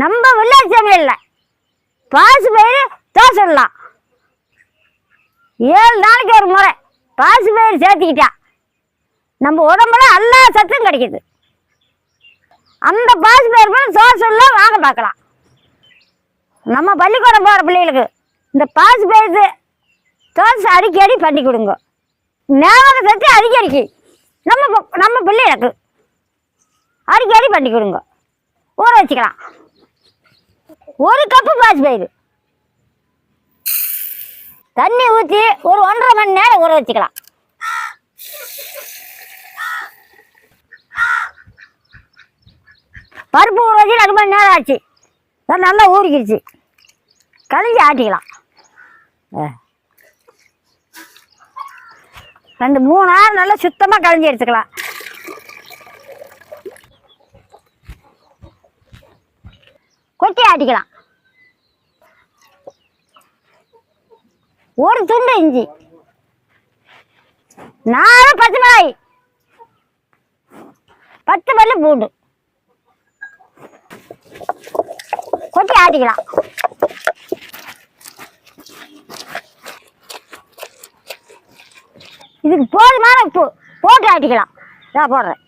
நம்ம வில்லேஜ் சமையல்ல பாசு பயிர் தோசை ஏழு நாளைக்கு ஒரு முறை பாசு பயிர் சேர்த்துக்கிட்டா நம்ம உடம்புல எல்லா சத்தும் கிடைக்குது. அந்த பாசு பயிர் போய் வாங்க பார்க்கலாம். நம்ம பள்ளிக்கூடம் போகிற பிள்ளைகளுக்கு இந்த பாசு பயிர் தோசை அடிக்கடி பண்ணி கொடுங்க. ஞாபக சத்து அதிகரிக்கு. நம்ம நம்ம பிள்ளைகளுக்கு அடிக்கடி பண்ணி கொடுங்க. ஊற வச்சுக்கலாம். ஒரு கப்பு பாசி பயிர் தண்ணி ஊற்றி ஒரு ஒன்றரை மணி நேரம் ஊற வச்சுக்கலாம். பருப்பு ஊற வச்சு ரெண்டு மணி நேரம் ஆச்சு. நல்லா ஊறிக்கிடுச்சு. கழிஞ்சு ஆட்டிக்கலாம். ரெண்டு மூணு ஆறு நல்லா சுத்தமாக கழிஞ்சு எடுத்துக்கலாம். கொட்டி ஆட்டிக்கலாம். ஒரு துண்டு இஞ்சி. நாலு பத்து மிளகாய். பத்து பல்லு பூண்டு. கொட்டி ஆட்டிக்கலாம். இதுக்கு போதுமான உப்பு. போட்டு ஆட்டிக்கலாம். நான் போடுறேன்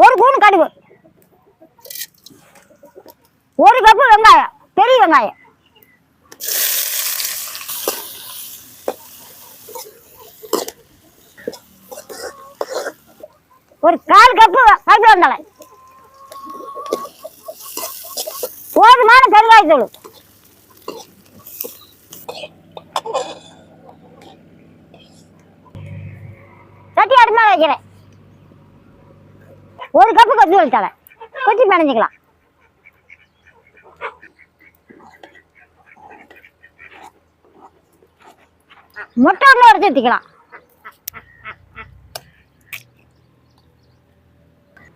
ஒரு கூணு கடுகு ஒரு கப்பு வெங்காயம் பெரிய வெங்காயம். ஒரு கால் கப்பு கருப்பு வெங்காயம். போதுமான பெருங்காயத்தூள் சட்டி அடுமா வைக்கிறேன். ஒரு கப்பு கொத்தமல்லி தலை. கொத்தி பிணைஞ்சிக்கலாம். முட்டை ஒன்று உடச்சி ஊற்றிக்கலாம்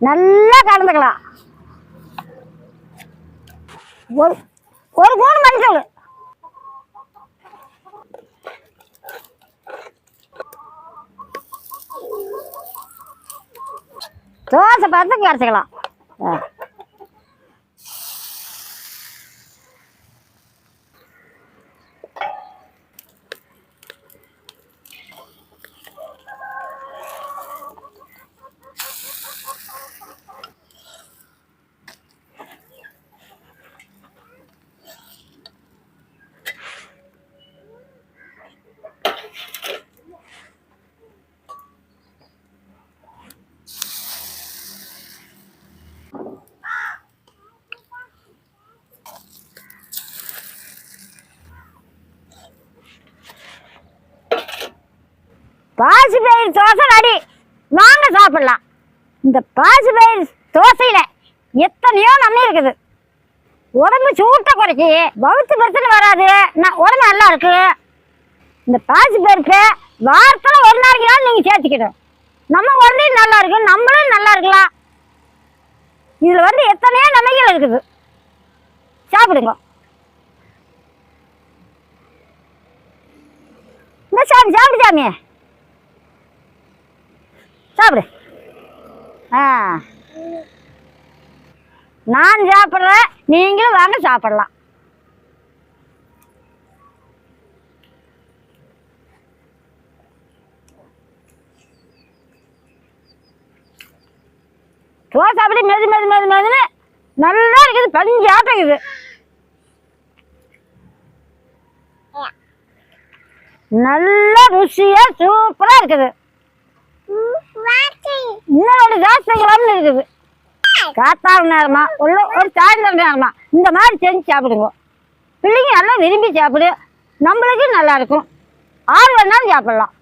நல்லா கலந்துக்கலாம். ஒரு ஒரு மூணு மஞ்சள். தோசை பார்த்து குறைச்சிக்கலாம் ஆ. பாசி பயிர் தோசை அடி வாங்க சாப்பிடலாம். இந்த பாசி பயிர் எத்தனையோ நன்மை இருக்குது. உடம்பு சூட்டை குறைக்கி. பௌத்து பிரச்சனை வராது. நான் உடம்பு நல்லா இருக்கு. இந்த பாசி பருப்பு வாரத்தில் ஒரு நாளைக்கு நீங்கள் சேர்த்துக்கிடும் நம்ம உடம்பையும் நல்லா இருக்கு நம்மளும் நல்லா இருக்கலாம். இதில் வந்து எத்தனையோ நன்மைகள் இருக்குது. சாப்பிடுங்க. இந்த சாமி சாப்பிடு சாமி சாப்பிடு ஆ நான் சாப்பிட்றேன். நீங்களும் வாங்க சாப்பிடலாம். தோசை அப்படி மெது மெது மெது மெதுன்னு நல்லா இருக்குது. பஞ்சாட்டம் இருக்குது நல்லா ருசியா சூப்பரா இருக்குது. இன்னொரு ஜாஸ்தி இருக்குது. காத்தால நேரமா உள்ள ஒரு சாயந்தரம் நேரமா இந்த மாதிரி செஞ்சு சாப்பிடுங்க. பிள்ளைங்க நல்லா விரும்பி சாப்பிடு. நம்மளுக்கும் நல்லா இருக்கும். ஆறு வேணாலும் சாப்பிடலாம்.